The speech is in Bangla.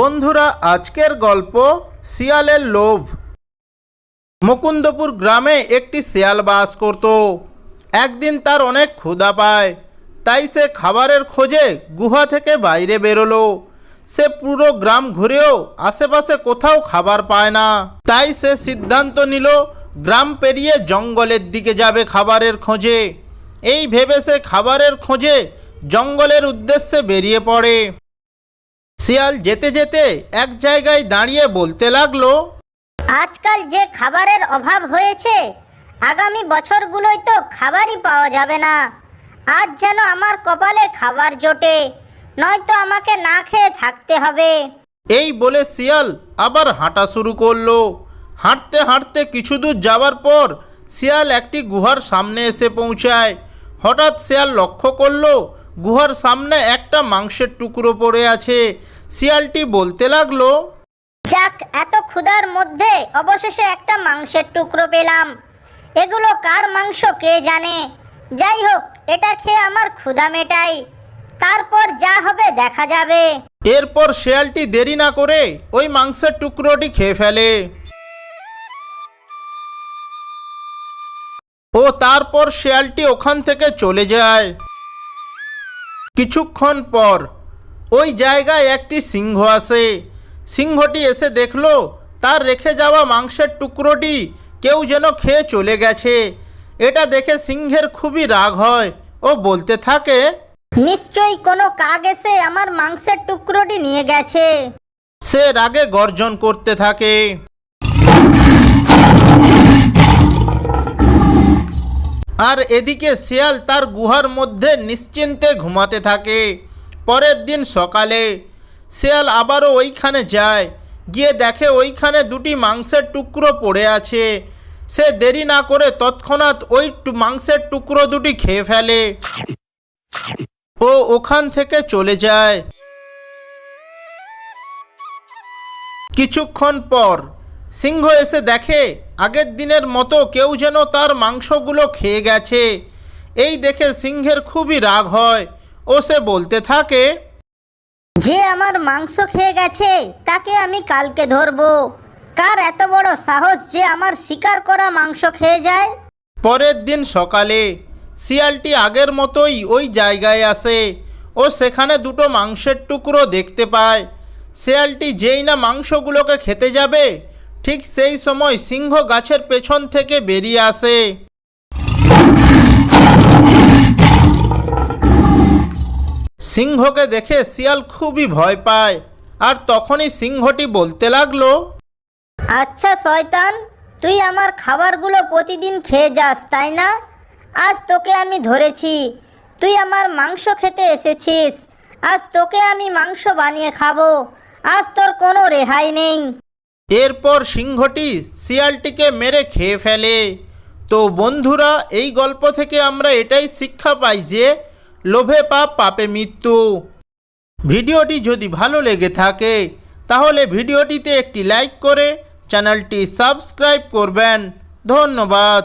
বন্ধুরা, আজকের গল্প শিয়ালের লোভ। মুকুন্দপুর গ্রামে একটি শিয়াল বাস করত। একদিন তার অনেক ক্ষুধা পায়। তাই সে খাবারের খোঁজে গুহা থেকে বাইরে বেরোলো। সে পুরো গ্রাম ঘুরেও আশেপাশে কোথাও খাবার পায় না। তাই সে সিদ্ধান্ত নিল, গ্রাম পেরিয়ে জঙ্গলের দিকে যাবে খাবারের খোঁজে। এই ভেবে সে খাবারের খোঁজে জঙ্গলের উদ্দেশ্যে বেরিয়ে পড়ে। শিয়াল যেতে যেতে এক জায়গায় দাঁড়িয়ে বলতে লাগল আজকাল যে খাবারের অভাব হয়েছে আগামী বছরগুলোয় তো খাবারই পাওয়া যাবে না। আজ যেন আমার কপালে খাবার জোটে নয়তো আমাকে না খেয়ে থাকতে হবে। এই বলে শিয়াল আবার হাঁটা শুরু করল। হাঁটতে হাঁটতে কিছু দূর যাওয়ার পর শিয়াল একটি গুহার সামনে এসে পৌঁছায়। হঠাৎ শিয়াল লক্ষ্য করল গুহার সামনে একটা মাংসের টুকরো পড়ে আছে। শিয়ালটি বলতে লাগল যাক এত ক্ষুধার মধ্যে অবশেষে একটা মাংসের টুকরো পেলাম। এগুলো কার মাংস কে জানে? যাই হোক এটা খেয়ে আমার ক্ষুধা মেটাই। তারপর যা হবে দেখা যাবে। এরপর শিয়ালটি দেরি না করে ওই মাংসের টুকরোটি খেয়ে ফেলে। ও তারপর শিয়ালটি ওখান থেকে চলে যায়। কিছুক্ষণ পর ওই জায়গায় একটি সিংহ আসে সিংহটি এসে দেখল তার রেখে যাওয়া মাংসের টুকরোটি কেউ যেন খেয়ে চলে গেছে। এটা দেখে সিংহের খুবই রাগ হয় ও বলতে থাকে নিশ্চয়ই কোনো কাক এসে আমার মাংসের টুকরোটি নিয়ে গেছে। সে রাগে গর্জন করতে থাকে। আর এদিকে শিয়াল তার গুহার মধ্যে নিশ্চিন্তে ঘুমাতে থাকে। পরের দিন সকালে শিয়াল আবারও ওইখানে যায়। গিয়ে দেখে ওইখানে দুটি মাংসের টুকরো পড়ে আছে। সে দেরি না করে তৎক্ষণাৎ ওই মাংসের টুকরো দুটি খেয়ে ফেলে। ও ওখান থেকে চলে যায়। কিছুক্ষণ পর সিংহ এসে দেখে, আগের দিনের মতো কেউ যেন তার মাংসগুলো খেয়ে গেছে। এই দেখে সিংহের খুবই রাগ হয়। ও সে বলতে থাকে যে আমার মাংস খেয়ে গেছে তাকে আমি কালকে ধরবো। কার এত বড় সাহস যে আমার শিকার করা মাংস খেয়ে যায়? পরের দিন সকালে শিয়ালটি আগের মতোই ওই জায়গায় আসে ও সেখানে দুটো মাংসের টুকরো দেখতে পায়। শিয়ালটি যেই না মাংসগুলোকে খেতে যাবে ঠিক সেই সময় সিংহ গাছের পেছন থেকে বেরিয়ে আসে। সিংহকে দেখে শিয়াল খুবই ভয় পায়। আর তখনই সিংহটি বলতে লাগল আচ্ছা শয়তান তুই আমার খাবারগুলো প্রতিদিন খেয়ে যাস তাই না? আজ তোকে আমি ধরেছি তুই আমার মাংস খেতে এসেছিস আজ তোকে আমি মাংস বানিয়ে খাব আজ তোর কোনো রেহাই নেই। এরপর সিংহটি শিয়ালটিকে মেরে খেয়ে ফেলে। তো বন্ধুরা এই গল্প থেকে আমরা এটাই শিক্ষা পাই যে লোভে পাপ, পাপে মৃত্যু। ভিডিওটি যদি ভালো লেগে থাকে, তাহলে ভিডিওটিতে একটি লাইক করে চ্যানেলটি সাবস্ক্রাইব করবেন। ধন্যবাদ।